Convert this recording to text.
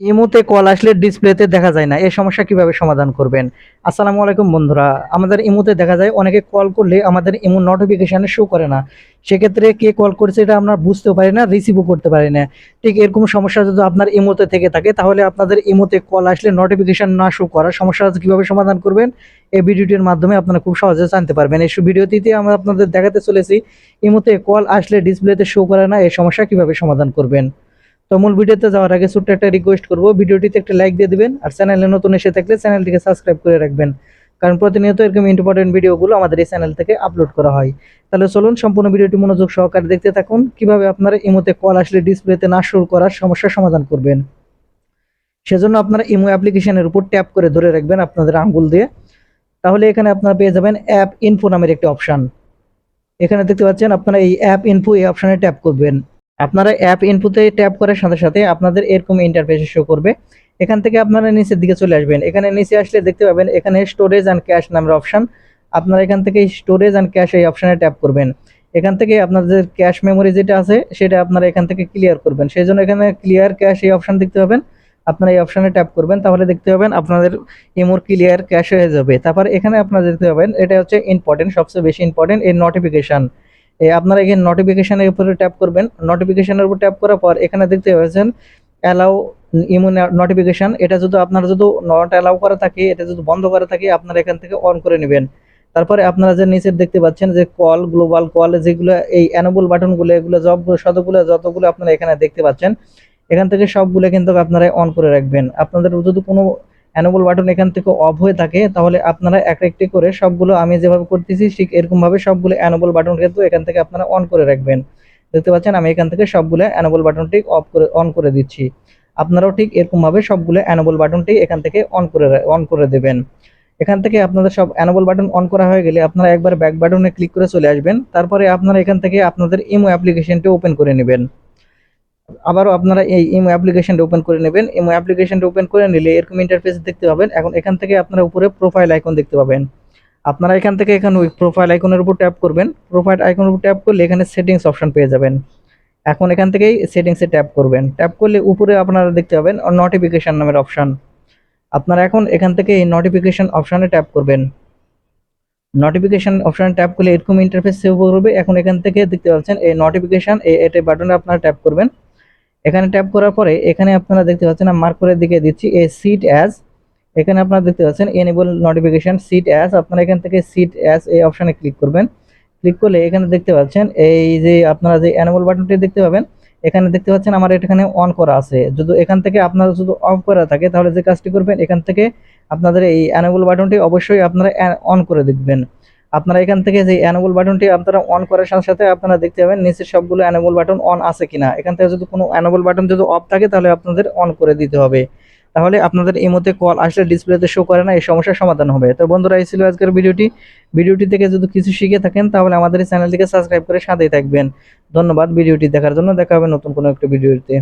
ইমোতে কল আসলে ডিসপ্লেতে দেখা যায় না। এই সমস্যা কীভাবে সমাধান করবেন? আসসালামু আলাইকুম বন্ধুরা। আমাদের ইমুতে দেখা যায় অনেকে কল করলে আমাদের ইমো নোটিফিকেশানে শো করে না। সেক্ষেত্রে কে কল করছে এটা আমরা বুঝতেও পারি না রিসিভও করতে পারি না। ঠিক এরকম সমস্যা যদি আপনার ইমুতে থেকে থাকে, তাহলে আপনাদের ইমুতে কল আসলে নোটিফিকেশন না শো করা সমস্যা কীভাবে সমাধান করবেন? এই ভিডিওটির মাধ্যমে আপনারা খুব সহজে জানতে পারবেন। এই ভিডিওটিতে আমরা আপনাদের দেখাতে চলেছি, ইমুতে কল আসলে ডিসপ্লেতে শো করে না, এই সমস্যা কীভাবে সমাধান করবেন? তো মূল ভিডিওতে যাওয়ার আগে ছোট্ট একটা রিকোয়েস্ট করব। ভিডিওটিতে একটা লাইক দিয়ে দিবেন আর চ্যানেলে নতুন এসে থাকলে চ্যানেলটিকে সাবস্ক্রাইব করে রাখবেন। কারণ প্রতিনিয়ত এরকম ইম্পর্টেন্ট ভিডিওগুলো আমাদের এই চ্যানেল থেকে আপলোড করা হয়। তাহলে চলুন সম্পূর্ণ ভিডিওটি মনোযোগ সহকারে দেখতে থাকুন। কীভাবে আপনারা ইমোতে কল আসলে ডিসপ্লেতে না শুরু করার সমস্যার সমাধান করবেন। সেজন্য আপনারা ইমো অ্যাপ্লিকেশনের উপর ট্যাপ করে ধরে রাখবেন আপনাদের আঙ্গুল দিয়ে। তাহলে এখানে আপনারা পেয়ে যাবেন অ্যাপ ইনফো নামের একটি অপশান এখানে দেখতে পাচ্ছেন আপনারা এই অ্যাপ ইনফো এই অপশানে ট্যাপ করবেন। আপনারা অ্যাপ ইনপুটে ট্যাপ করার সাথে সাথে আপনাদের এরকম ইন্টারফেস শো করবে। এখান থেকে আপনারা নিচের দিকে চলে আসবেন। এখানে নিচে আসলে দেখতে পাবেন, এখানে স্টোরেজ অ্যান্ড ক্যাশ নামের অপশন আপনারা এখান থেকে স্টোরেজ অ্যান্ড ক্যাশ এই অপশানে ট্যাপ করবেন। এখান থেকে আপনাদের ক্যাশ মেমোরি যেটা আছে, সেটা আপনারা এখান থেকে ক্লিয়ার করবেন। সেই জন্য এখানে ক্লিয়ার ক্যাশ এই অপশান দেখতে পাবেন। আপনারা এই অপশানে ট্যাপ করবেন, তাহলে দেখতে পাবেন আপনাদের ইমোর ক্লিয়ার ক্যাশ হয়ে যাবে। তারপর এখানে আপনারা দেখতে পাবেন, এটা হচ্ছে ইম্পর্টেন্ট সবচেয়ে বেশি ইম্পর্টেন্ট এর নোটিফিকেশন আপনারা এখানে নোটিফিকেশনের উপরে ট্যাপ করবেন। নোটিফিকেশনের উপর ট্যাপ করার পর এখানে দেখতে পাচ্ছেন অ্যালাউ ইমো নোটিফিকেশন এটা যদি আপনার যদি নট অ্যালাউ করা থাকে, এটা যদি বন্ধ করা থাকে, আপনারা এখান থেকে অন করে নেবেন। তারপরে আপনারা যে নিচে দেখতে পাচ্ছেন যে কল গ্লোবাল কল যেগুলো এই অ্যানোবল বাটনগুলো, এগুলো সব শতগুলো যতগুলো আপনারা এখানে দেখতে পাচ্ছেন, এখান থেকে সবগুলো কিন্তু আপনারা অন করে রাখবেন। আপনাদের যদি কোনো অ্যানোবল বাটন এখান থেকে অফ হয়ে থাকে, তাহলে আপনারা এক একটি করে সবগুলো আমি যেভাবে করতেছি, ঠিক এরকমভাবে সবগুলো অ্যানোবল বাটন কিন্তু এখান থেকে আপনারা অন করে রাখবেন। দেখতে পাচ্ছেন, আমি এখান থেকে সবগুলো অ্যানোবল বাটনটি অফ করে অন করে দিচ্ছি। আপনারাও ঠিক এরকমভাবে সবগুলো অ্যানোবল বাটনটি এখান থেকে অন করে অন করে দেবেন। এখান থেকে আপনাদের সব অ্যানোবল বাটন অন করা হয়ে গেলে আপনারা একবার ব্যাক বাটনে ক্লিক করে চলে আসবেন, তারপরে আপনারা এখান থেকে আপনাদের ইমো অ্যাপ্লিকেশনটি ওপেন করে নেবেন। আবারও আপনারা এই ইমো অ্যাপ্লিকেশনটা ওপেন করে নেবেন। ইমো অ্যাপ্লিকেশনটা ওপেন করে নিলে এরকম ইন্টারফেস দেখতে পাবেন। এখন এখান থেকে আপনারা উপরে প্রোফাইল আইকন দেখতে পাবেন। আপনারা এখান থেকে এখানে ওই প্রোফাইল আইকনের উপর ট্যাপ করবেন। প্রোফাইল আইকনের উপর ট্যাপ করলে এখানে সেটিংস অপশন পেয়ে যাবেন। এখন এখান থেকেই সেটিংসে ট্যাপ করবেন। ট্যাপ করলে উপরে আপনারা দেখতে পাবেন নোটিফিকেশন নামের অপশন আপনারা এখন এখান থেকে এই নোটিফিকেশন অপশানে ট্যাপ করবেন। নোটিফিকেশন অপশনে ট্যাপ করলে এরকম ইন্টারফেস সেভ করবে। এখন এখান থেকে দেখতে পাচ্ছেন এই নোটিফিকেশন এই এটা বাটনে আপনারা ট্যাপ করবেন। এখানে ট্যাপ করার পরে এখানে আপনারা দেখতে পাচ্ছেন মার্ক করে দিকে দিচ্ছি এ সিট অ্যাজ এখানে আপনারা দেখতে পাচ্ছেন এনেবল নোটিফিকেশন সিট অ্যাজ আপনারা এখান থেকে সিট অ্যাজ এই অপশানে ক্লিক করবেন। ক্লিক করলে এখানে দেখতে পাচ্ছেন, এই যে আপনারা যে এনেবল বাটনটি দেখতে পাবেন, এখানে দেখতে পাচ্ছেন আমার এখানে অন করা আছে। যদি এখান থেকে আপনারা যদি অফ করা থাকে, তাহলে যে কাজটি করবেন, এখান থেকে আপনাদের এই এনেবল বাটনটি অবশ্যই আপনারা অন করে দেখবেন। আপনারা এখান থেকে যে অ্যানেবল বাটনটি আপনারা অন করার সাথে সাথে আপনারা দেখতে পাবেন, নিচের সবগুলো অ্যানেবল বাটন অন আছে কিনা। এখান থেকে যদি কোনো অ্যানেবল বাটন যদি অফ থাকে, তাহলে আপনাদের অন করে দিতে হবে। তাহলে আপনাদের এই মধ্যে কল আসলে ডিসপ্লেতে শো করে না, এই সমস্যার সমাধান হবে। তো বন্ধুরা, এই ছিল আজকের ভিডিওটি। ভিডিওটি থেকে যদি কিছু শিখে থাকেন, তাহলে আমাদের এই চ্যানেলটিকে সাবস্ক্রাইব করে সাথেই থাকবেন। ধন্যবাদ ভিডিওটি দেখার জন্য। দেখা হবে নতুন কোনো একটা ভিডিওতে।